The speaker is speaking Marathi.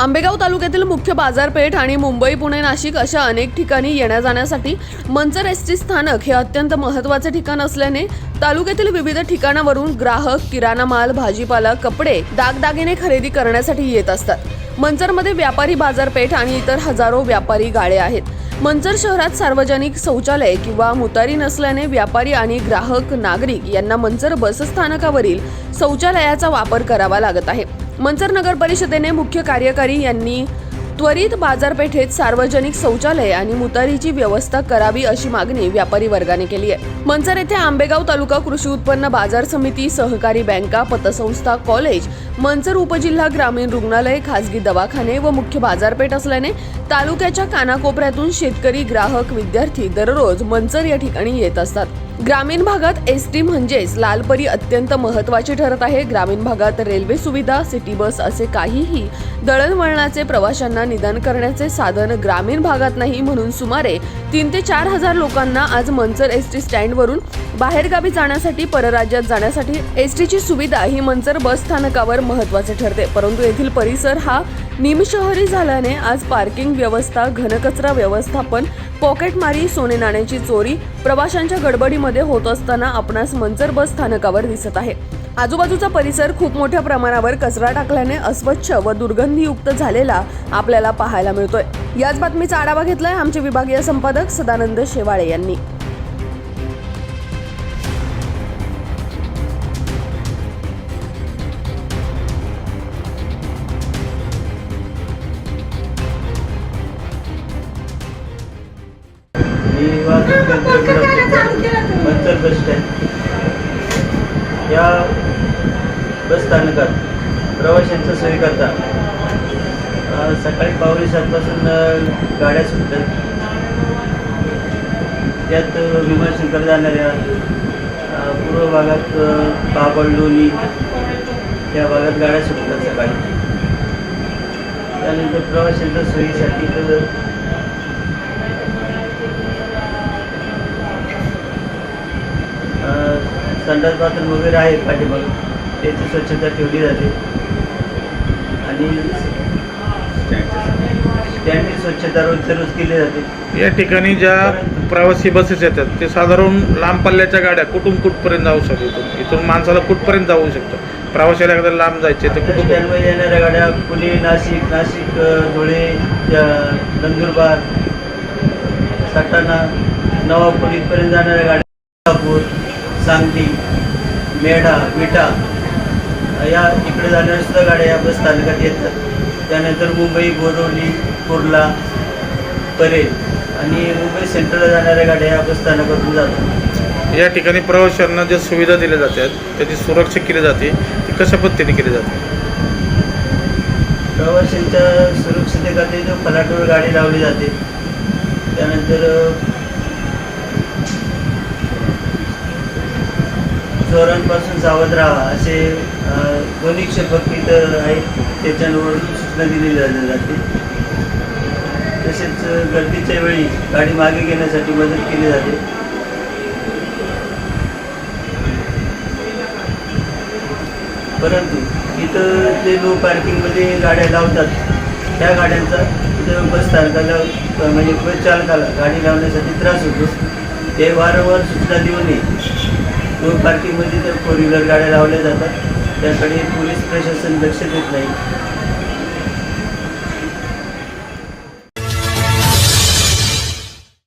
आंबेगाव तालुक्यातील मुख्य बाजारपेठ आणि मुंबई पुणे नाशिक अशा अनेक ठिकाणी येण्या जाण्यासाठी मंचर एस टी स्थानक हे अत्यंत महत्त्वाचे ठिकाण असल्याने तालुक्यातील विविध ठिकाणावरून ग्राहक किराणा माल भाजीपाला कपडे दागदागिने खरेदी करण्यासाठी येत असतात. मंचरमध्ये व्यापारी बाजारपेठ आणि इतर हजारो व्यापारी गाळे आहेत. मंचर शहरात सार्वजनिक शौचालय किंवा मुतारी नसल्याने व्यापारी आणि ग्राहक नागरिक यांना मंचर बसस्थानकावरील शौचालयाचा वापर करावा लागत आहे. मंचर नगर परिषदेने मुख्य कार्यकारी यांनी त्वरित बाजारपेठेत सार्वजनिक शौचालय आणि मुतारीची व्यवस्था करावी अशी मागणी व्यापारी वर्गाने केली आहे. मंचर येथे आंबेगाव तालुका कृषी उत्पन्न बाजार समिती सहकारी बँका पतसंस्था कॉलेज मंचर उपजिल्हा ग्रामीण रुग्णालय खासगी दवाखाने व मुख्य बाजारपेठ असल्याने तालुक्याच्या कानाकोपऱ्यातून शेतकरी ग्राहक विद्यार्थी दररोज मंचर या ठिकाणी येत असतात. ग्रामीण भागात एस टी म्हणजेच लालपरी अत्यंत महत्वाची ठरत आहे. ग्रामीण भागात रेल्वे सुविधा सिटी बस असे काहीही दळणवळणाचे प्रवाशांना निदान करण्याचे साधन ग्रामीण भागात नाही म्हणून सुमारे तीन ते चार हजार लोकांना आज मंचर एस टी स्टँडवरून बाहेरगावी जाण्यासाठी परराज्यात जाण्यासाठी एस टीची सुविधा ही मंचर बस स्थानकावर महत्त्वाचे ठरते. परंतु येथील परिसर हा निमशहरी झाल्याने आज पार्किंग व्यवस्था घनकचरा व्यवस्थापन पॉकेटमारी सोने नाण्याची चोरी प्रवाशांच्या गडबडीमध्ये होत असताना आपणास मंचर बस स्थानकावर दिसत आहे. आजूबाजूचा परिसर खूप मोठ्या प्रमाणावर कचरा टाकल्याने अस्वच्छ व दुर्गंधीयुक्त झालेला आपल्याला पाहायला मिळतोय. याच बातमीचा आढावा घेतलाय आमचे विभागीय संपादक सदानंद शेवाळे यांनी. मी बस स्टँड या बस स्थानकात प्रवाशांच्या सोयीकरता सकाळी पावणे सातपासून गाड्या सुटतात. त्यात विमानशंकर जाणाऱ्या पूर्व भागात अ, लोणी त्या भागात गाड्या सुटतात सकाळी. त्यानंतर प्रवाशांच्या सोयीसाठी तर अ, संडास बाथरूम वगैरे आहे पाठीमाग. त्याची स्वच्छता ठेवली जाते. आणि स्वच्छता रोजच्या रोज केली जाते. या ठिकाणी ज्या प्रवासी बसेस येतात ते साधारण लांब पल्ल्याच्या गाड्या कुठून कुठपर्यंत जाऊ शकतो इथून माणसाला कुठपर्यंत जाऊ शकतो प्रवाशाला एकदा लांब जायचे ते कुठून? येणाऱ्या गाड्या पुणे नाशिक नाशिक धुळे नंदुरबार सटाणा नवापूर इथपर्यंत जाणाऱ्या गाड्या सांगली मेढा विटा या इकडे जाणाऱ्या सुद्धा गाड्या या बस स्थानकात येतात. त्यानंतर मुंबई बोरवली कुर्ला परेल आणि मुंबई सेंट्रलला जाणाऱ्या गाड्या या बस स्थानकातून जातात. या ठिकाणी प्रवाशांना ज्या सुविधा दिल्या जातात त्याची सुरक्षा केली जाते ती कशा पद्धतीने केली जाते? प्रवाशांच्या सुरक्षितेसाठी जो फलाटावर गाडी लावली जाते त्यानंतर चोरांपासून सावध राहा असे दोन्ही क्षेपक इथं आहेत त्याच्यावरून सूचना दिली जाते. तसेच गर्दीच्या वेळी गाडी मागे घेण्यासाठी मदत केली जाते. परंतु इथं जे लो पार्किंगमध्ये गाड्या लावतात त्या गाड्यांचा इथं बस स्थानकाला म्हणजे बस चालकाला गाडी लावण्यासाठी त्रास होतो. ते वारंवार सूचना देऊनही नो पार्किंगमध्ये तर फोर व्हीलर गाड्या लावल्या जातात. त्याकडे पोलीस प्रशासन लक्ष देत नाही.